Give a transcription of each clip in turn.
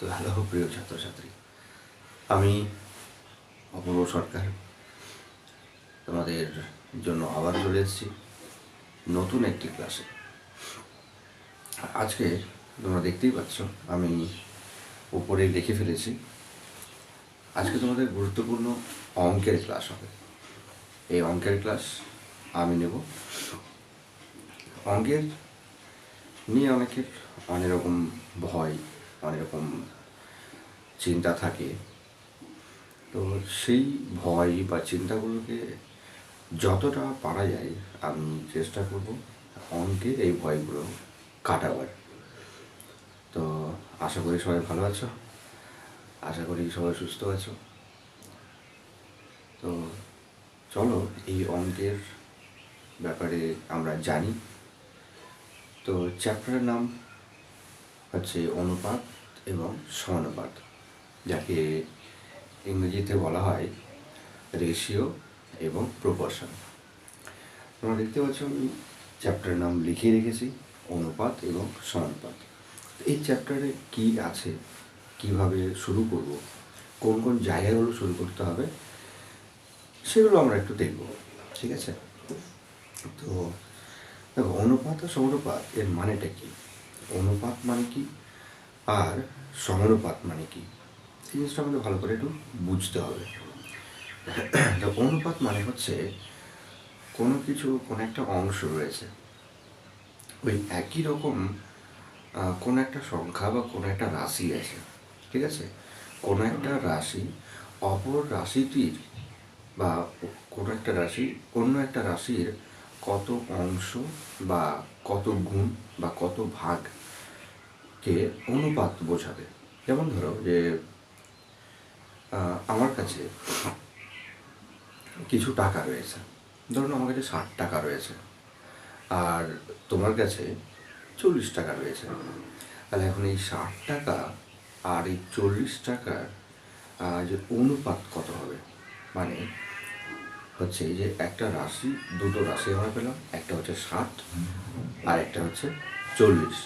তো হ্যালো, প্রিয় ছাত্রছাত্রী। আমি অপূর্ব সরকার। তোমাদের জন্য আবার চলে এসেছি নতুন একটি ক্লাসে। আজকে তোমরা দেখতেই পাচ্ছ, আমি উপরে লিখে ফেলেছি। আজকে তোমাদের গুরুত্বপূর্ণ অঙ্কের ক্লাস হবে। এই অঙ্কের ক্লাস আমি নেব। অঙ্কের নিয়ে অনেকের অনেক রকম ভয় অনেক রকম চিন্তা থাকে, তো সেই ভয় বা চিন্তাগুলোকে যতটা পারা যায়, আমি চেষ্টা করব অঙ্কের এই ভয়গুলো কাটাবার। তো আশা করি সবাই ভালো আছো, আশা করি সবাই সুস্থ আছো। তো চলো এই অঙ্কের ব্যাপারে আমরা জানি। তো চ্যাপ্টারের নাম হচ্ছে অনুপাত এবং সমানুপাত, যাকে ইংরেজিতে বলা হয় রেশিও এবং প্রপোর্শন। তোমরা দেখতে পাচ্ছ, আমি চ্যাপ্টার নাম লিখে রেখেছি, অনুপাত এবং সমানুপাত। এই চ্যাপ্টারে কি আছে? কীভাবে শুরু করব? কোন কোন জায়গাগুলো শুরু করতে হবে? সেগুলো আমরা একটু দেখব, ঠিক আছে? তো দেখো, অনুপাত আর সমানুপাত এর মানেটা কি? অনুপাত মানে কি? আর সমানুপাত মানে কি? এই জিনিসটা আমাদের ভালো করে একটু বুঝতে হবে। অনুপাত মানে হচ্ছে কোনো কিছু কোনো একটা অংশ রয়েছে। ওই একই রকম কোনো একটা সংখ্যা বা কোনো একটা রাশি আছে। ঠিক আছে? কোনো একটা রাশি অপর রাশিটির বা কোনো একটা রাশি অন্য একটা রাশির কত অংশ বা কত গুণ বা কত ভাগকে অনুপাত বোঝাবে? যেমন ধরো যে আমার কাছে কিছু টাকা রয়েছে। ধরুন আমার কাছে ষাট টাকা রয়েছে, আর তোমার কাছে চল্লিশ টাকা রয়েছে। তাহলে এখন এই ষাট টাকা আর এই চল্লিশ টাকার যে অনুপাত কত হবে? মানে হচ্ছে এই যে একটা রাশি, দুটো রাশি আমরা পেলাম, একটা হচ্ছে ষাট আর একটা হচ্ছে চল্লিশ।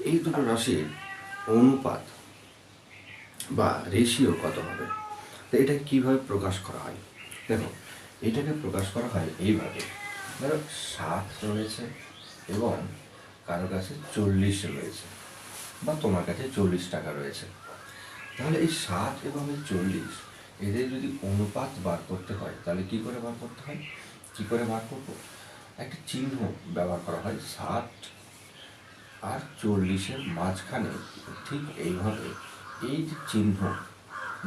এই দুটো রাশির অনুপাত বা রেশিও কত হবে? তো এটা কীভাবে প্রকাশ করা হয়? দেখো, এটাকে প্রকাশ করা হয় এইভাবে। ধরো ষাট রয়েছে এবং কারও কাছে চল্লিশ রয়েছে বা তোমার কাছে চল্লিশ টাকা রয়েছে। তাহলে এই ষাট এবং এই চল্লিশ, এদের যদি অনুপাত বার করতে হয়, তাহলে কি করে বার করতে হয়? কি করে বার করব? একটা চিহ্ন ব্যবহার করা হয় ষাট আর চল্লিশের মাঝখানে ঠিক এইভাবে এই যে চিহ্ন,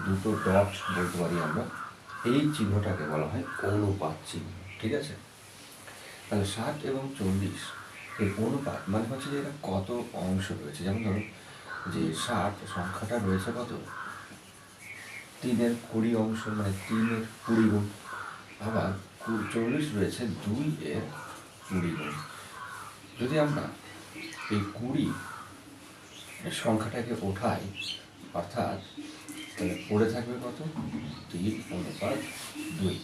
দুটো ডট বলতে পারি আমরা, এই চিহ্নটাকে বলা হয় অনুপাত চিহ্ন, ঠিক আছে? তাহলে ষাট এবং চল্লিশ এই অনুপাত মানে হচ্ছে যে এটা কত অংশ রয়েছে? যেমন ধরো যে ষাট সংখ্যাটা রয়েছে কত? তিনের কুড়ি অংশ মানে তিনের কুড়ি গুণ। আবার চল্লিশ রয়েছে দুই এর কুড়ি গুণ। যদি আমরা এই কুড়ি সংখ্যাটাকে ওঠাই অর্থাৎ তাহলে পড়ে থাকবে কত? তিন অনুপাত দুই।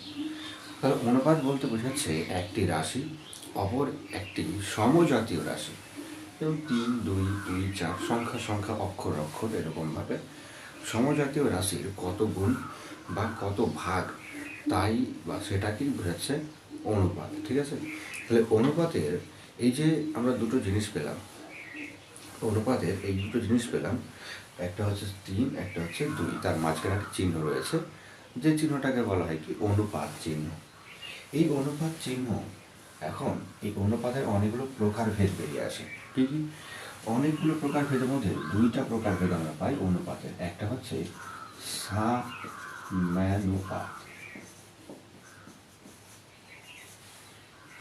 তাহলে অনুপাত বলতে বোঝাচ্ছে একটি রাশি, অপর একটি সমজাতীয় রাশি। এবং তিন, দুই দুই চার, সংখ্যা সংখ্যা, অক্ষর অক্ষর এরকমভাবে সমজাতীয় রাশির কত গুণ বা কত ভাগ, তাই বা সেটাকেই বোঝাচ্ছে অনুপাত, ঠিক আছে? তাহলে অনুপাতের এই যে আমরা দুটো জিনিস পেলাম অনুপাতের এই দুটো জিনিস পেলাম। একটা হচ্ছে তিন, একটা হচ্ছে দুই। তার মাঝখানে একটা চিহ্ন রয়েছে। যে চিহ্নটাকে বলা হয় কি? অনুপাত চিহ্ন। এই অনুপাত চিহ্ন এখন এই অনুপাতের অনেকগুলো প্রকারভেদ বেরিয়ে আসে। কি কি? অনেকগুলো প্রকারভেদের মধ্যে দুইটা প্রকারভেদ আমরা পাই অনুপাতের। একটা হচ্ছে সাম্যানুপাত।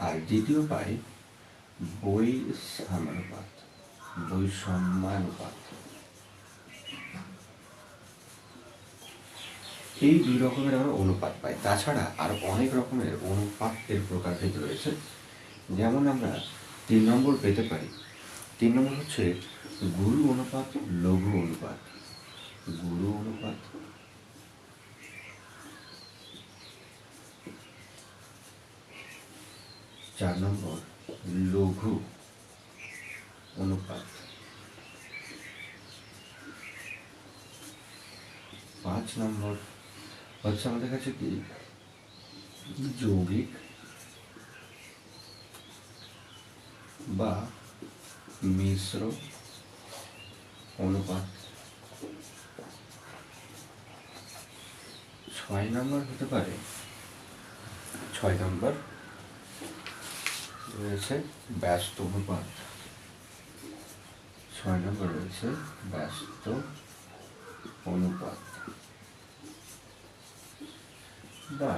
আর দ্বিতীয় পাই বৈষম্যানুপাত বৈষম্যানুপাত এই দুই রকমের আমরা অনুপাত পাই তাছাড়া আরও অনেক রকমের অনুপাতের প্রকারভেদ রয়েছে। যেমন আমরা তিন নম্বর পেতে পারি। তিন নম্বর হচ্ছে গুরু অনুপাত, লঘু অনুপাত। গুরু অনুপাত। চার নম্বর, লঘু। অনুপাত। পাঁচ নম্বর হচ্ছে আমাদের কাছে কি যৌগিক? বা মিশ্র অনুপাত। ছয় নম্বর হতে পারে। ছয় নম্বর রয়েছে ব্যস্ত অনুপাত। ছয় নম্বর রয়েছে ব্যস্ত অনুপাত। বা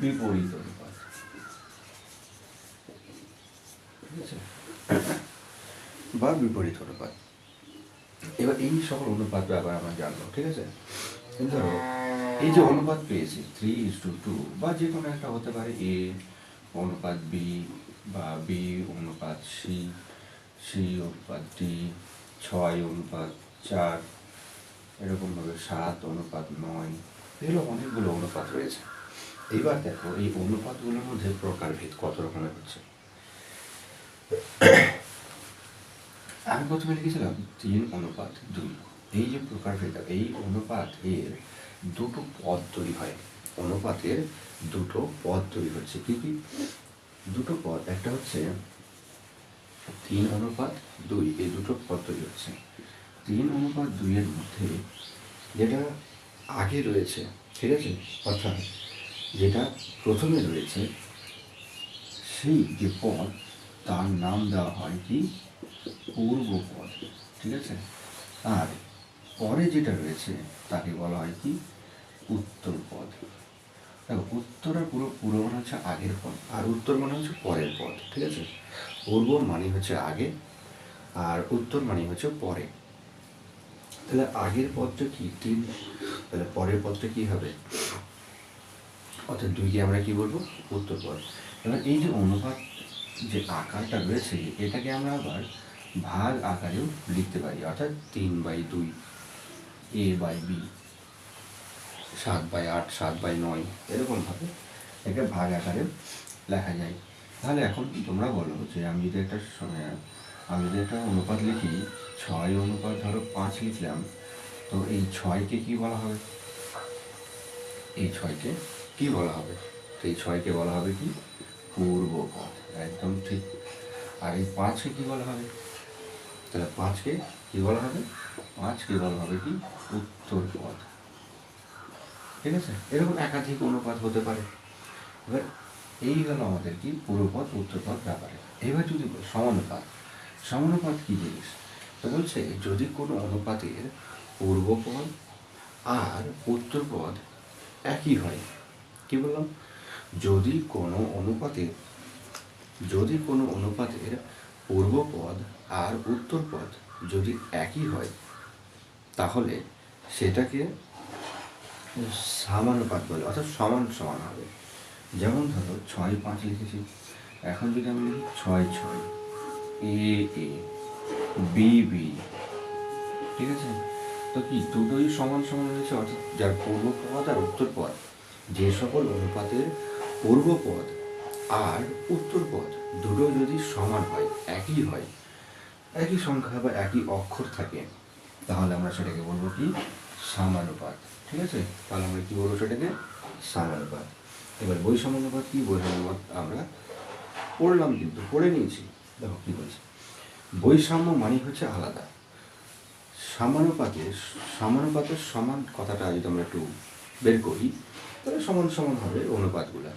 বিপরীত অনুপাত। ঠিক আছে? বা বিপরীত অনুপাত। এবার এই সকল অনুপাত ব্যাপারে আমরা জানব, ঠিক আছে? ধরো, এই যে অনুপাত পেয়েছি থ্রি ইস টু টু বা যে কোনো একটা হতে পারে এ অনুপাত বি বা বি অনুপাত সি সি অনুপাত ডি ছয় অনুপাত চার এরকমভাবে সাত অনুপাত নয় এগুলো অনেকগুলো অনুপাত রয়েছে। এইবার দেখো, এই অনুপাতগুলোর মধ্যে প্রকারভেদ কত রকমের হচ্ছে? আমি প্রথমে লিখেছিলাম তিন অনুপাত দুই। এই যে প্রকারভেদ এই অনুপাত এর দুটো পদ তৈরি হয়। অনুপাতের দুটো পদ তৈরি হচ্ছে। কি কি? দুটো পদ, একটা হচ্ছে তিন অনুপাত দুই, এই দুটো পদ তৈরি তিন অনুপাত দুইয়ের মধ্যে যেটা আগে রয়েছে, ঠিক আছে? অর্থাৎ যেটা প্রথমে রয়েছে, সেই যে পদ, তার নাম দেওয়া হয় কি? পূর্ব পদ, ঠিক আছে? আর পরে যেটা রয়েছে, তাকে বলা হয় কি? উত্তর পদ। দেখো, উত্তর আর পুরো, পূর্ব মানে হচ্ছে আগের পদ, আর উত্তর মানে হচ্ছে পরের পদ, ঠিক আছে? পূর্ব মানে হচ্ছে আগে, আর উত্তর মানে হচ্ছে পরে। তাহলে আগের পদটা কি? তিন। তাহলে পরের পদটা কি হবে? অর্থাৎ দুইকে আমরা কি বলব? উত্তর পদ। এবার এই যে অনুপাত যে আকারটা রয়েছে, এটাকে আমরা আবার ভাগ আকারেও লিখতে পারি। অর্থাৎ তিন বাই দুই এ বাই বি সাত বাই আট, সাত বাই নয়, এরকমভাবে একে ভাগ আকারে লেখা যায়। তাহলে এখন তোমরা বলো যে আমি যদি একটা আমি যদি একটা অনুপাত লিখি, ছয় অনুপাত ধরো পাঁচ লিখলাম, তো এই ছয়কে কি বলা হবে? এই ছয়কে কি বলা হবে? তো এই ছয়কে বলা হবে কি? পূর্ব পদ একদম ঠিক। আর এই পাঁচকে কি বলা হবে? তাহলে পাঁচকে কি বলা হবে? পাঁচকে বলা হবে কি? উত্তর পদ ঠিক আছে? এরকম একাধিক অনুপাত হতে পারে। এবার এই হলো আমাদের কি? পূর্বপদ উত্তরপদ ব্যাপারে। এবার যদি সমানুপাত। সমানুপাত কি জিনিস? তো বলছে, যদি কোনো অনুপাতের পূর্বপদ আর উত্তরপদ একই হয়, কি বললাম? যদি কোনো অনুপাতের যদি কোনো অনুপাতের পূর্বপদ আর উত্তরপদ যদি একই হয়, তাহলে সেটাকে সমানুপাত বলে, অর্থাৎ সমান সমান হবে। যেমন ধরো ছয় পাঁচ লিখেছি। এখন যদি আমি ছয় ছয়, এ এ, বি বি, ঠিক আছে? তো কি দুটোই সমান সমান রয়েছে? অর্থাৎ যার পূর্বপদ আর উত্তরপদ, যে সকল অনুপাতের পূর্বপদ আর উত্তরপদ দুটো যদি সমান হয়, একই হয়, একই সংখ্যা বা একই অক্ষর থাকে, তাহলে আমরা সেটাকে বলব কি? সামানুপাত, ঠিক আছে? তাহলে আমরা কি বলব সেটাকে? সামানুপাত। এবার বৈষম্যানুপাত কি বৈষম্যানুপাত আমরা পড়লাম কিন্তু, পড়ে নিয়েছি। দেখো কি বলছে। বৈষম্য মানে হচ্ছে আলাদা। সমানুপাতের সমানুপাতের সমান কথাটা যদি আমরা একটু বের করি, তাহলে সমান সমান হবে অনুপাতগুলো।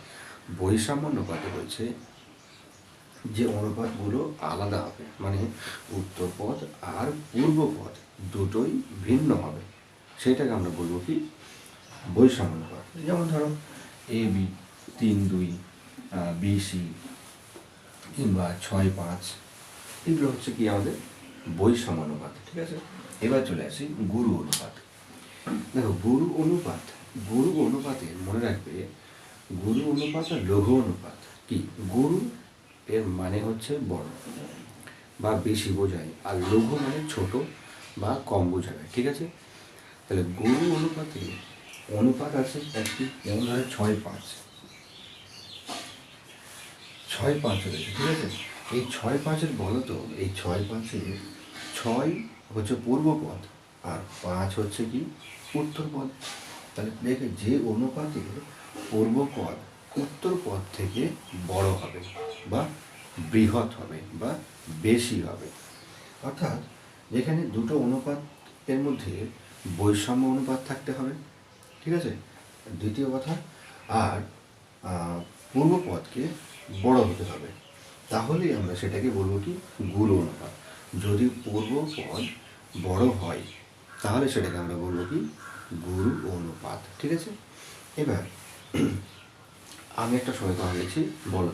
বৈষম্য অনুপাতে বলছে যে অনুপাতগুলো আলাদা হবে। মানে উত্তর পদ আর পূর্ব পদ দুটোই ভিন্ন হবে। সেটাকে আমরা বলব কি বৈষম্য অনুপাত। যেমন ধরো এ বি তিন দুই বি সি কিংবা ছয় পাঁচ। এগুলো হচ্ছে কি আমাদের বৈষম্য অনুপাত, ঠিক আছে? এবার চলে আসি গুরু অনুপাত। দেখো, গুরু অনুপাত, গুরু অনুপাতে মনে রাখবে, গুরু অনুপাত আর লঘু অনুপাত। কি? গুরু এর মানে হচ্ছে বড়, বা বেশি বোঝায়, আর লঘু মানে ছোট বা কম বোঝাবে ঠিক আছে? তাহলে গুরু অনুপাতে অনুপাত আছে একটি, যেমন ধরো ছয় পাঁচ। ছয় পাঁচ রয়েছে ঠিক আছে? এই ছয় পাঁচের বলো তো, এই ছয় পাঁচের ছয় হচ্ছে পূর্ব পদ আর পাঁচ হচ্ছে কি উত্তর পদ তাহলে দেখে যে অনুপাতের পূর্ব পদ উত্তর পদ থেকে বড় হবে বা বৃহৎ হবে বা বেশি হবে। অর্থাৎ যেখানে দুটো অনুপাতের মধ্যে বৈষম্য অনুপাত থাকতে হবে ঠিক আছে? দ্বিতীয় কথা আর আহ, পূর্ব পদকে বড় হতে হবে। তাহলেই আমরা সেটাকে বলব কি? গুরু অনুপাত যদি পূর্ব পদ বড় হয় তাহলে সেটাকে আমরা বলব কি? গুরু অনুপাত। ঠিক আছে? এবার আমি একটা সমীকরণ লিখছি বলো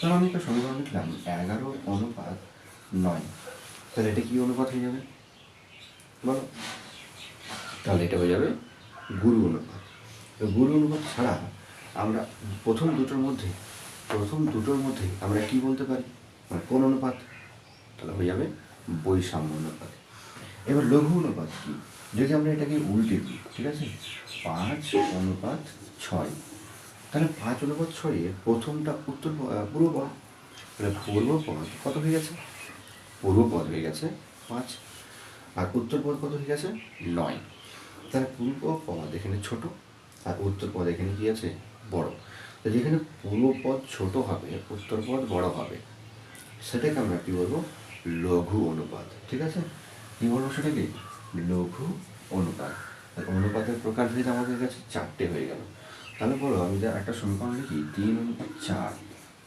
তাহলে আমি একটা সমীকরণ লিখলাম এগারো অনুপাত নয়। তাহলে এটা কি অনুপাত হয়ে যাবে? বলো। তাহলে এটা হয়ে যাবে গুরু অনুপাত। গুরু অনুপাত ছাড়া আমরা প্রথম দুটোর মধ্যে, প্রথম দুটোর মধ্যে আমরা কি বলতে পারি? মানে কোন অনুপাত? তাহলে হয়ে যাবে বৈষম্য অনুপাত। এবার লঘু অনুপাত কি? যদি আমরা এটাকে উল্টে দিই, ঠিক আছে? পাঁচ অনুপাত ছয়। তাহলে পাঁচ অনুপাত ছয়ে প্রথমটা উত্তর পূর্ব পদ। তাহলে পূর্ব পদ কত হয়ে গেছে? পূর্ব পদ হয়ে গেছে পাঁচ। আর উত্তর পদ কত হয়ে গেছে? নয়। তাহলে পূর্ব পদ এখানে ছোট, আর উত্তর পদ এখানে কি আছে? বড়। তো যেখানে পূর্ব পদ ছোট হবে, উত্তর পদ বড় হবে, সেটাকে আমরা কি বলব? লঘু অনুপাত। ঠিক আছে? কি বলব সেটাকে? লঘু অনুপাত। আর অনুপাতের প্রকারভেদ আমাদের কাছে চারটে হয়ে গেল, তাহলে বলো আমি যে একটা সমীকরণ লিখি, তিন চার,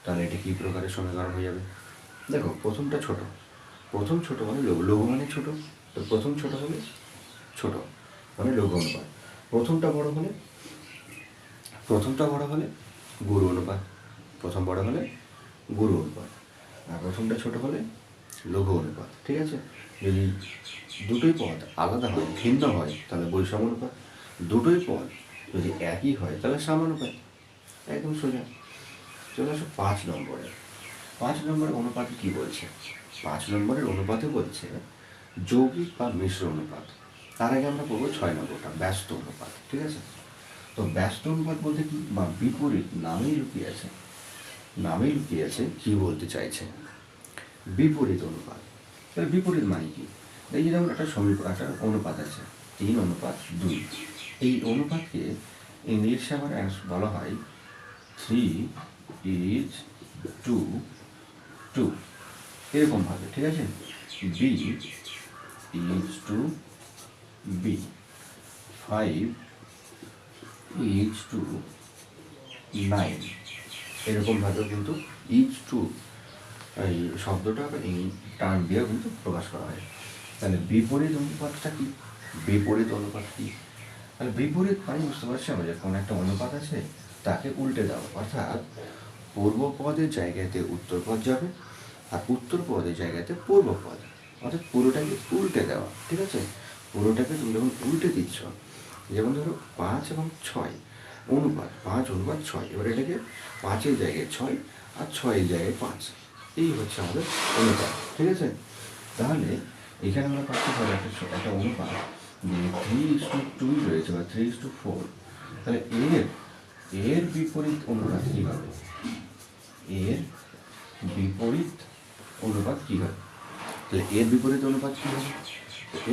তাহলে এটা কি প্রকারের সমীকরণ হয়ে যাবে? দেখো, প্রথমটা ছোট। প্রথম ছোট মানে লঘু লঘু মানে ছোট। তো প্রথম ছোট হলে ছোট। মানে লঘু অনুপাত। প্রথমটা বড় হলে? প্রথমটা বড় হলে গুরু অনুপাত। প্রথম বড় হলে গুরু অনুপাত। আর প্রথমটা ছোট হলে লঘু অনুপাত। ঠিক আছে? যদি দুটোই পদ আলাদা হয়, ভিন্ন হয়, তাহলে বৈষম্য অনুপাত। দুটোই পদ যদি একই হয়, তাহলে সামানুপাত একদম সোজা। চলে আসো পাঁচ নম্বরে। পাঁচ নম্বরের অনুপাতে কি বলছে? পাঁচ নম্বরের অনুপাতে বলছে যৌগিক বা মিশ্র অনুপাত। তার আগে আমরা পড়ব ছয় নম্বরটা ব্যস্ত অনুপাত, ঠিক আছে? তো ব্যস্ত অনুপাত বলতে কি? বা বিপরীত নামেই লুকিয়ে আছে। নামেই লুকিয়ে আছে কি বলতে চাইছে? বিপরীত অনুপাত। তাহলে বিপরীত মানে কি? এই যেমন একটা সমীকরণ একটা অনুপাত আছে, তিন অনুপাত দুই। এই অনুপাতকে ইংলিশে আমার বলা হয় থ্রি ইজ টু টু এরকমভাবে, ঠিক আছে? B is to B five is to nine এরকমভাবেও কিন্তু ইজ টু এই শব্দটা এই টার্ম দিয়েও কিন্তু প্রকাশ করা হয়। তাহলে বিপরীত অনুপাতটা কি? বিপরীত অনুপাত কি? তাহলে বিপরীত মানে বুঝতে পারছি আমরা যে কোনো একটা অনুপাত আছে, তাকে উল্টে দাও অর্থাৎ পূর্ব পদের জায়গাতে উত্তর পদ যাবে আর উত্তর পদের জায়গাতে পূর্ব পদ। অর্থাৎ পুরোটাকে উল্টে দেওয়া। ঠিক আছে? পুরোটাকে তুমি যখন উল্টে দিচ্ছ। যেমন ধরো পাঁচ এবং ছয়, অনুপাত পাঁচ, অনুপাত ছয়। এবার এটাকে পাঁচের জায়গায় ছয় আর ছয়ের জায়গায় পাঁচ। এই হচ্ছে আমাদের অনুপাত, ঠিক আছে? তাহলে এখানে আমরা পাচ্ছি ধরো একটা একটা অনুপাত যে থ্রি ইস টু টু রয়েছে বা থ্রি ইস টু ফোর তাহলে এর এর বিপরীত অনুপাত কী হবে এর বিপরীত অনুপাত কী হবে তাহলে এর বিপরীত অনুপাত কী হবে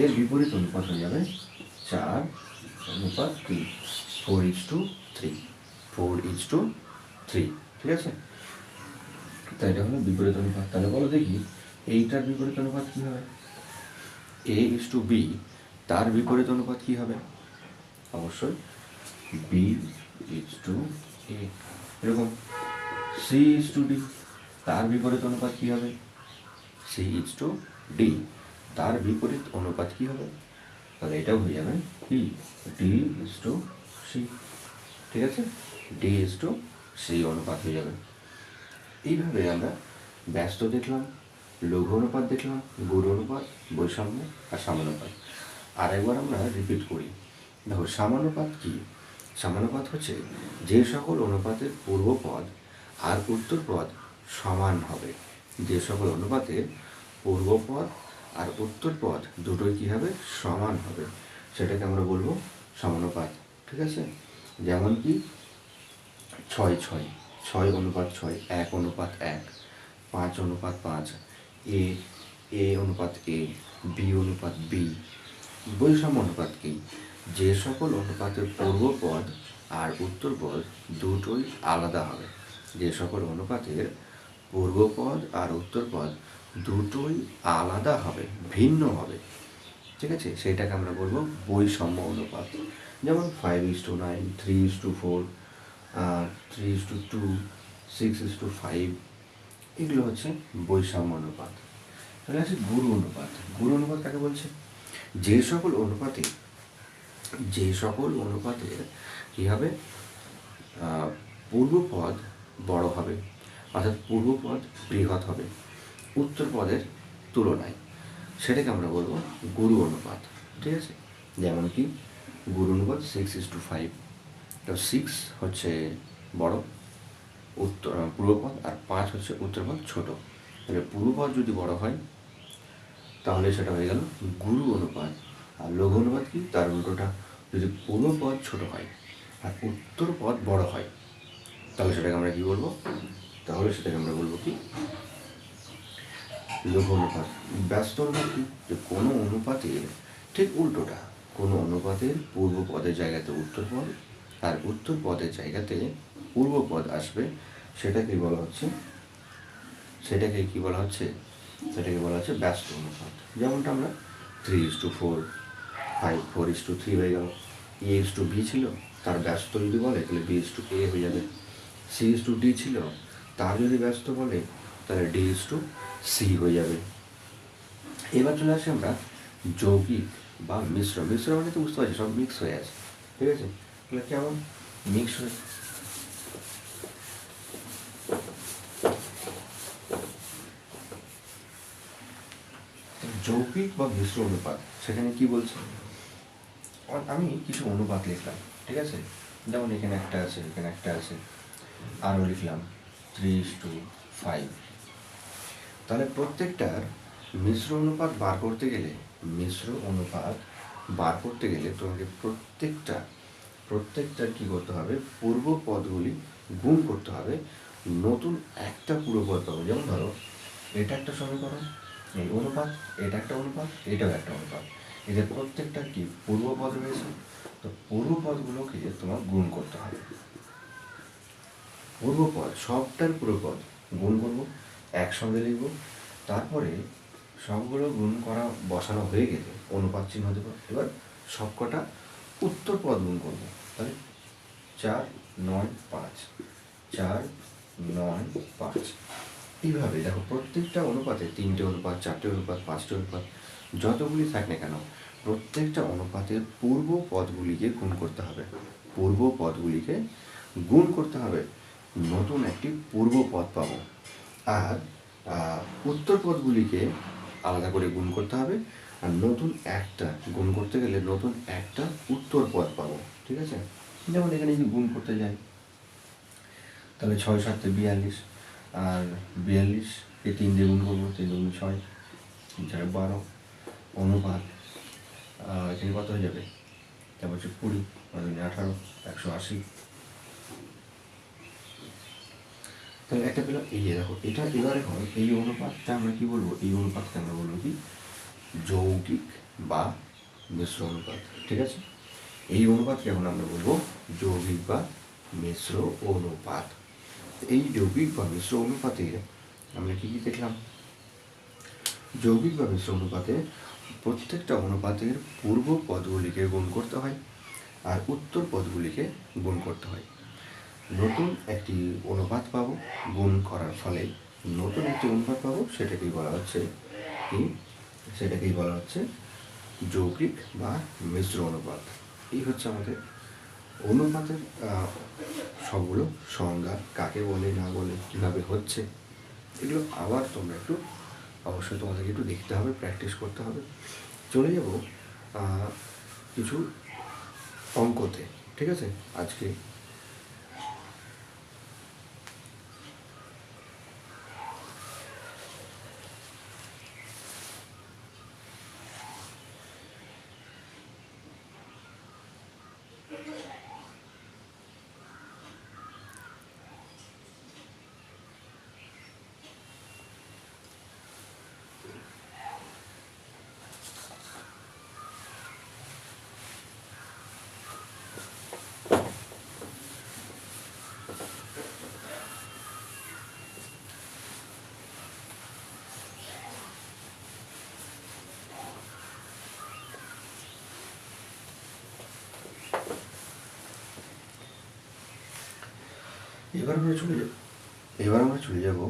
এর বিপরীত অনুপাত হয়ে যাবে চার অনুপাত তিন। Four is to three four is to three ঠিক আছে? তাই এটা হলো বিপরীত অনুপাত। তাহলে বলো দেখি, এইটার বিপরীত অনুপাত কী হবে? এ ইজ টু বি তার বিপরীত অনুপাত কী হবে? অবশ্যই বি ইজ টু এ এরকম সি ইজ টু ডি তার বিপরীত অনুপাত কী হবে? সি ইজ টু ডি তার বিপরীত অনুপাত কী হবে? তাহলে এটাও হয়ে যাবে কি? ডি ইজ টু সি ঠিক আছে? ডি ইজ টু সি অনুপাত হয়ে যাবে। এইভাবে আমরা ব্যস্ত দেখলাম, লঘু অনুপাত দেখলাম গুরু অনুপাত, বৈষম্য আর সামানুপাত আর একবার আমরা রিপিট করি। দেখো সামানুপাত কি? সামানুপাত হচ্ছে যে সকল অনুপাতের পূর্ব পদ আর উত্তর পদ সমান হবে। যে সকল অনুপাতের পূর্ব পদ আর উত্তর পদ দুটোই কী হবে সমান হবে? সেটাকে আমরা বলব সমানুপাত, ঠিক আছে? যেমন কি? ছয় ছয়। ছয় অনুপাত ছয়, এক অনুপাত এক, পাঁচ অনুপাত পাঁচ, এ এ অনুপাত এ, বি অনুপাত বি, বৈষম্য অনুপাত কি? যে সকল অনুপাতের পূর্বপদ আর উত্তর পদ দুটোই আলাদা হবে। যে সকল অনুপাতের পূর্বপদ আর উত্তরপদ দুটোই আলাদা হবে, ভিন্ন হবে। ঠিক আছে? সেটাকে আমরা বলব বৈষম্য অনুপাত। যেমন five is to nine three is to four three is to two six is to five এগুলো হচ্ছে বৈষম্য অনুপাত। তাহলে আছে গুরু অনুপাত। গুরু অনুপাত কাকে বলছে? যে সকল অনুপাতে, যে সকল অনুপাতের কী হবে? পূর্বপদ বড় হবে, অর্থাৎ পূর্বপদ বৃহৎ হবে। উত্তর পদের তুলনায়। সেটাকে আমরা বলব গুরু অনুপাত, ঠিক আছে? যেমন কি, গুরু অনুপাত সিক্স ইস টু ফাইভ তো সিক্স হচ্ছে বড়, উত্তর পূর্বপদ, আর পাঁচ হচ্ছে উত্তরপদ ছোট। তাহলে পূর্বপদ যদি বড় হয়, তাহলে সেটা হয়ে গেল গুরু অনুপাত। আর লঘু অনুপাত কি? তার উল্টোটা, যদি পূর্বপদ ছোট হয় আর উত্তর পদ বড় হয়, তাহলে সেটাকে আমরা কি বলব? তাহলে সেটাকে আমরা বলব কি? লঘু অনুপাত ব্যস্ত অনুপাত যে কোনো অনুপাতের ঠিক উল্টোটা। কোনো অনুপাতের পূর্ব পদের জায়গাতে উত্তর পদ, আর উত্তর পদের জায়গাতে পূর্ব পদ আসবে সেটাকে বলা হচ্ছে সেটাকে কি বলা হচ্ছে? সেটাকে বলা হচ্ছে ব্যস্ত অনুপাত। যেমনটা আমরা three is to four five four is to three হয়ে গেল। এ ইস টু বি ছিল, তার ব্যস্ত যদি বলে, তাহলে বি ইস টু এ হয়ে যাবে। সি ইস টু ডি ছিল, তার যদি ব্যস্ত বলে, তাহলে ডি ইস টু সি হয়ে যাবে। এবার চলে আসি আমরা যৌগিক বা মিশ্র। মিশ্র মানে তো বুঝতে পারছি, সব মিক্স হয়ে আছে, ঠিক আছে? তাহলে কেমন? মিক্স হয়ে যৌগিক বা মিশ্র অনুপাত, সেখানে কি বলছে? আমি কিছু অনুপাত লিখলাম, ঠিক আছে? যেমন এখানে একটা আছে, এখানে একটা আছে। আরও লিখলাম থ্রি টু ফাইভ তাহলে প্রত্যেকটার মিশ্র অনুপাত বার করতে গেলে, মিশ্র অনুপাত বার করতে গেলে তোমাকে প্রত্যেকটা প্রত্যেকটা কি করতে হবে? পূর্ব পদগুলি গুণ করতে হবে। নতুন একটা পুরো পদ পাবো। যেমন ধরো, এটা একটা সমীকরণ, এই অনুপাত, এটা একটা অনুপাত, এটাও একটা অনুপাত। এদের প্রত্যেকটা কি? পূর্বপদ রয়েছে। তো পূর্বপদগুলোকে তোমার গুণ করতে হবে। পূর্বপদ সবটার পূর্ব পদ গুণ করব। একসঙ্গে লিখব। তারপরে সবগুলো গুণ করা বসানো হয়ে গেলে অনুপাত চিহ্ন দেব। এবার সবকটা উত্তর পদ গুণ করব। তাহলে চার, নয়, পাঁচ। চার, নয়, পাঁচ। এইভাবে দেখো প্রত্যেকটা অনুপাতে তিনটে অনুপাত, চারটে অনুপাত, পাঁচটে অনুপাত, যতগুলি থাক না কেন প্রত্যেকটা অনুপাতের পূর্ব পদগুলিকে গুণ করতে হবে। পূর্ব পদগুলিকে গুণ করতে হবে। নতুন একটি পূর্ব পদ পাবো। আর উত্তর পদগুলিকে আলাদা করে গুণ করতে হবে। আর নতুন একটা গুণ করতে গেলে নতুন একটা উত্তর পদ পাবো, ঠিক আছে? যেমন এখানে যদি গুণ করতে যাই, তাহলে ছয়, সাতে বিয়াল্লিশ। আর বিয়াল্লিশকে তিন দিয়ে গুণ করব, তিন দুগুণ ছয়, তিন চারে বারো। অনুপাত এখানে কত হয়ে যাবে? তারপর হচ্ছে কুড়ি আঠারো, একশো আশি। তাহলে একটা পেলাম এই যে দেখো, এটা এবার এখন এই অনুপাতটা আমরা কি বলব? এই অনুপাতটা আমরা বলব কি? যৌগিক বা মিশ্র অনুপাত, ঠিক আছে? এই অনুপাতকে এখন আমরা বলব যৌগিক বা মিশ্র অনুপাত। এই যৌগিক বা মিশ্র অনুপাতে আমরা কি কি দেখলাম? যৌগিক বা মিশ্র অনুপাতে প্রত্যেকটা অনুপাতের পূর্ব পদগুলিকে গুণ করতে হয় আর উত্তর পদগুলিকে গুণ করতে হয়। নতুন একটি অনুপাত পাবো, গুণ করার ফলে নতুন একটি অনুপাত পাবো, সেটাকেই বলা হচ্ছে কি? সেটাকেই বলা হচ্ছে যৌগিক বা মিশ্র অনুপাত। এই হচ্ছে আমাদের অনুপাতের সবগুলো সংজ্ঞা, কাকে বলে, না বলে, কীভাবে হচ্ছে, এগুলো আবার তোমরা একটু, অবশ্যই তোমাদেরকে একটু দেখতে হবে প্র্যাকটিস করতে হবে। চলে যাব কিছু অঙ্কতে, ঠিক আছে? আজকে এবার আমরা চলে যাব। এবার আমরা চলে যাব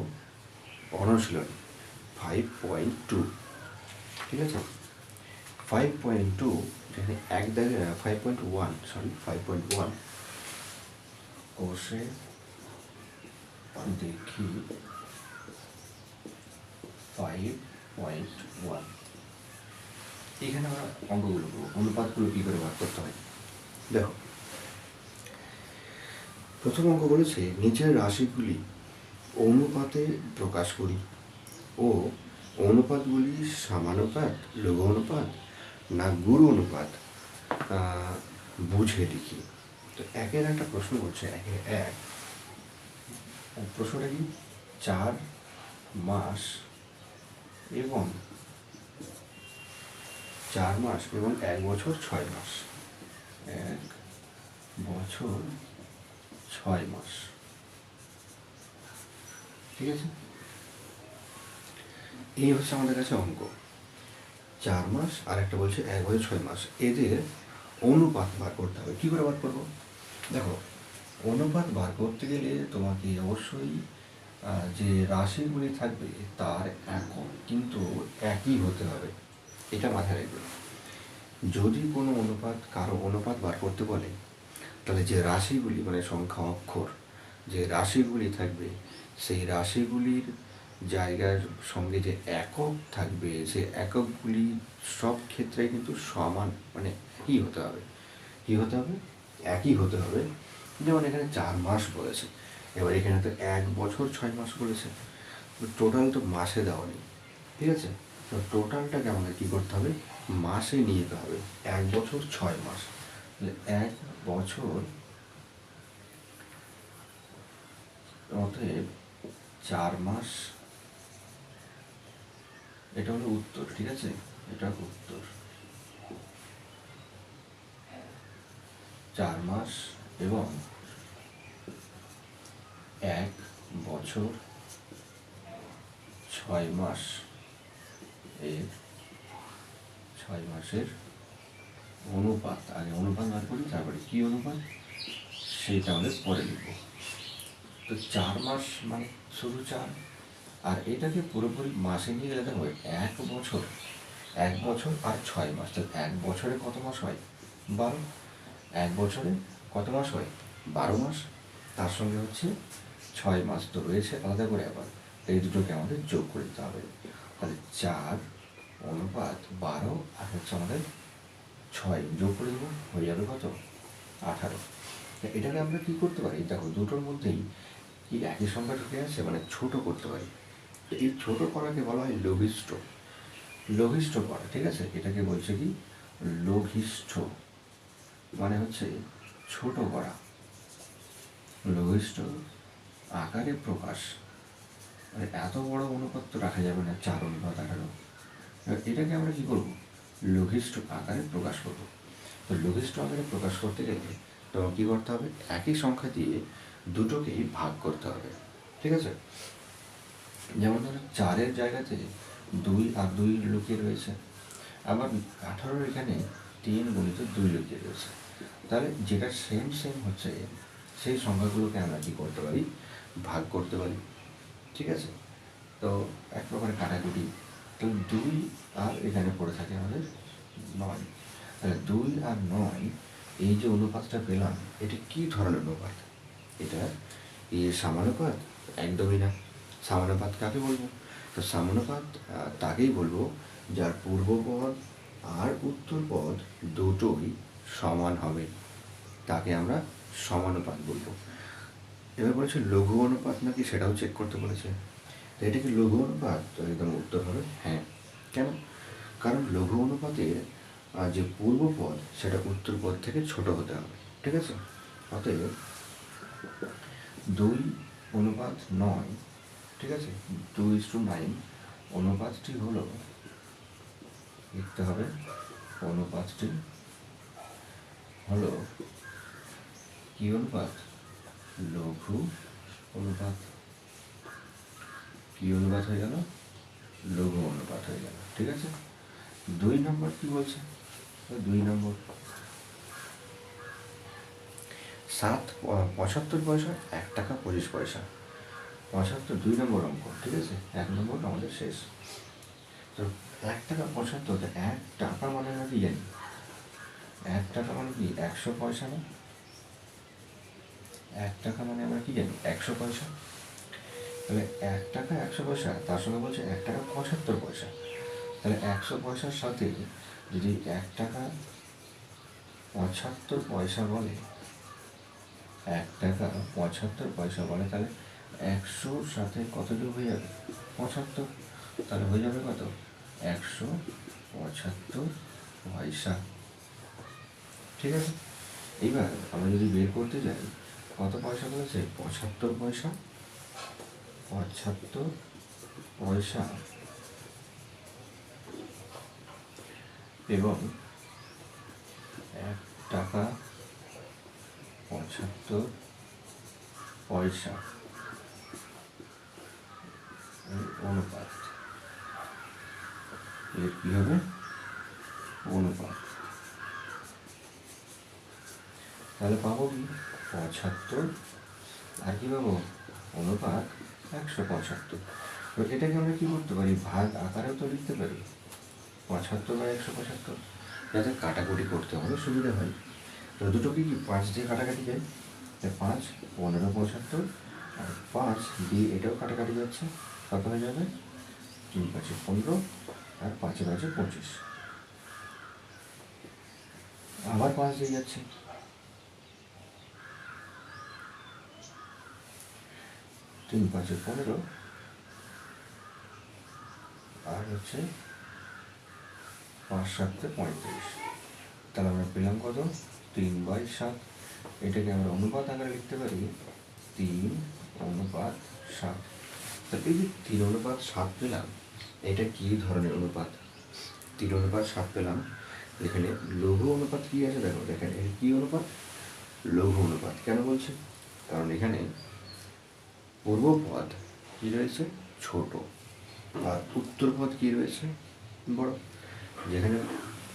অনুশীলন ফাইভ পয়েন্ট টু ঠিক আছে? ফাইভ পয়েন্ট টু যেখানে এক দাগে five point one sorry five point one কোষে দেখি। ফাইভ পয়েন্ট ওয়ান এখানে আমরা অঙ্কগুলো অনুপাতগুলো কী করে ভাগ করতে হয়? দেখো প্রথম অঙ্ক বলেছে, নিচের রাশিগুলি অনুপাতে প্রকাশ করি ও অনুপাতগুলি সামানুপাত, লঘু অনুপাত না গুরু অনুপাত বুঝে লিখি। তো একের একটা প্রশ্ন করছে, একে এক। প্রশ্নটা কি? চার মাস এবং চার মাস এবং এক বছর ছয় মাস। এক বছর ছয় মাস। ঠিক আছে? এই হচ্ছে আমাদের কাছে অঙ্ক। চার মাস আর একটা বলছে এক বছর ছয় মাস। এদের অনুপাত বার করতে হবে। কী করে বার করব? দেখো, অনুপাত বার করতে গেলে তোমাকে অবশ্যই যে রাশিগুলি থাকবে তার একক কিন্তু একই হতে হবে। এটা মাথায় রাখবে যদি কোনো অনুপাত কারও অনুপাত বার করতে বলে তাহলে যে রাশিগুলি মানে সংখ্যা অক্ষর, যে রাশিগুলি থাকবে, সেই রাশিগুলির জায়গার সঙ্গে যে একক থাকবে সে এককগুলি সব ক্ষেত্রে কিন্তু সমান মানে একই হতে হবে। কী হতে হবে? একই হতে হবে। যেমন এখানে চার মাস বলেছে। এবার এখানে তো এক বছর ছয় মাস বলেছে। টোটাল তো মাসে দেওয়া নেই, ঠিক আছে? তো টোটালটাকে আমাদের কী করতে হবে? মাসে নিয়ে যেতে হবে। এক বছর ছয় মাস। এক বছর অতএব চার মাস। এটা হলো উত্তর, ঠিক আছে? এটা উত্তর। চার মাস এবং এক বছর ছয় মাস এর, ছয় মাসের অনুপাত, আগে অনুপাত বার করি, তারপরে কি অনুপাত? সেটা আমাদের পরে লিখব। তো চার মাস মানে শুধু চার? আর এটাকে পুরোপুরি মাসে নিয়ে গেলে দেখো এক বছর। এক বছর আর ছয় মাস। তো এক বছরে কত মাস হয়? বারো। এক বছরে কত মাস হয়? বারো মাস। তার সঙ্গে হচ্ছে ছয় মাস তো রয়েছে আলাদা করে আবার। এই দুটোকে আমাদের যোগ করে দিতে হবে। তাহলে চার অনুপাত বারো আর হচ্ছে আমাদের ছয় যোগ করে দেবো, হয়ে যাবে কত? আঠারো। এটাকে আমরা কী করতে পারি? দেখো, দুটোর মধ্যেই কি একই সংখ্যা ঢুকে আছে মানে ছোট করতে পারি। এই ছোট করাকে বলা হয় লঘিষ্ঠ। লঘিষ্ঠ করা, ঠিক আছে? এটাকে বলছে কি? লঘিষ্ঠ। মানে হচ্ছে ছোট করা। লঘিষ্ঠ আকারে প্রকাশ। মানে এত বড় অনুপাত তো রাখা যাবে না, চার অনুপাত আঠারো। এবার এটাকে আমরা কি করব? লঘিষ্ঠ আকারে প্রকাশ করব। তো লঘিষ্ঠ আকারে প্রকাশ করতে গেলে তোমার কী করতে হবে? একই সংখ্যা দিয়ে দুটোকেই ভাগ করতে হবে। ঠিক আছে? যেমন ধরো চারের জায়গাতে দুই আর দুই লুকিয়ে রয়েছে। আবার আঠারোর এখানে তিন গুণিত দুই লুকিয়ে রয়েছে। তাহলে যেটা সেম সেম হচ্ছে, সেই সংখ্যাগুলোকে আমরা কী করতে পারি? ভাগ করতে পারি। ঠিক আছে? তো এক প্রকারের কাটাকুটি তো দুই আর এখানে পড়ে থাকে আমাদের নয়। তাহলে দুই আর নয়, এই যে অনুপাতটা পেলাম, এটা কী ধরনের অনুপাত? এটা এই সামানুপাত? একদমই না। সামানুপাত কাকে বলব? তো সামানুপাত তাকেই বলব যার পূর্বপদ আর উত্তর পদ দুটোই সমান হবে। তাকে আমরা সমানুপাত বলব। এবার বলেছে লঘু অনুপাত নাকি সেটাও চেক করতে বলেছে। এটা কি লঘু অনুপাত একদম উত্তর হবে হ্যাঁ। কেন? কারণ লঘু অনুপাতের যে পূর্বপদ সেটা উত্তর পদ থেকে ছোট হতে হবে, ঠিক আছে? অতএব দুই অনুপাত নয়, ঠিক আছে? দুই টু নাইন, অনুপাতটি হলো, লিখতে হবে, অনুপাতটি হলো কি অনুপাত? লঘু অনুপাত কি অনুপাত হয়ে গেল? লঘু অনুপাত হয়ে গেল, ঠিক আছে? দুই নম্বর কি বলছে? দুই নম্বর। সাত, পঁচাত্তর পয়সা, এক টাকা পঁচিশ পয়সা। পঁচাত্তর দুই নম্বর অঙ্ক, ঠিক আছে? এক নম্বর আমাদের শেষ। তো এক টাকা পঁচাত্তর এক টাকা মানে আমরা কি জানি? এক টাকা মানে কি? একশো পয়সা না? এক টাকা মানে আমরা কি জানি? একশো পয়সা। তাহলে এক টাকা একশো পয়সা, তার সঙ্গে বলছে এক টাকা পঁচাত্তর পয়সা। তাহলে একশো পয়সার সাথে যদি এক টাকা পঁচাত্তর পয়সা বলে, এক টাকা পঁচাত্তর পয়সা বলে, তাহলে একশোর সাথে কত হয়ে যাবে? পঁচাত্তর। তাহলে হয়ে যাবে কত? একশো পঁচাত্তর পয়সা। ঠিক আছে? এইবার আমরা যদি বের করতে যাই, কত পয়সা বলেছে? পঁচাত্তর পয়সা। পঁচাত্তর পয়সা। এবং এক টাকা পঁচাত্তর পয়সা। অনুপাত। এর কি হবে? অনুপাত। তাহলে পাবো কি? পঁচাত্তর। আর কি পাবো? অনুপাত। একশো পঁচাত্তর। তো এটাকে আমরা কি করতে পারি? ভাগ আকারেও তো লিখতে পারি। পঁচাত্তর বা একশো পঁচাত্তর। যাতে কাটাকুটি করতে আমাদের সুবিধা হয়। তো দুটোকে কি পাঁচ দিয়ে কাটাকাটি যায়? পাঁচ, পনেরো, পঁচাত্তর আর পাঁচ দিয়ে এটাও কাটাকাটি যাচ্ছে। কত হয়ে যাবে? তিন পাঁচে পনেরো আর পাঁচে পাঁচে পঁচিশ। আবার পাঁচ দিয়ে যাচ্ছে। তিন পাঁচে পনেরো। আর হচ্ছে পাঁচ সাতে পঁয়ত্রিশ। তাহলে আমরা পেলাম কত? তিন বাই সাত। এটাকে আমরা অনুপাত আকারে লিখতে পারি। তিন অনুপাত সাত। তাহলে এই যে তিন অনুপাত সাত পেলাম, এটা কি ধরনের অনুপাত? তিন অনুপাত সাত পেলাম। এখানে লঘু অনুপাত কি আছে? দেখো এটা কি অনুপাত? লঘু অনুপাত। কেন বলছে? কারণ এখানে পূর্বপদ কি রয়েছে? ছোট। আর উত্তরপদ কি রয়েছে? বড়। যেখানে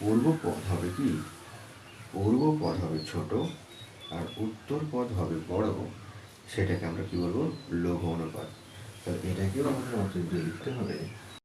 পূর্ব পথ হবে কি? পূর্বপদ হবে ছোট আর উত্তর পদ হবে বড়। সেটাকে আমরা কি বলব? লঘু অনুপাত। তাহলে এটাকেও আমাদের মতো লিখতে হবে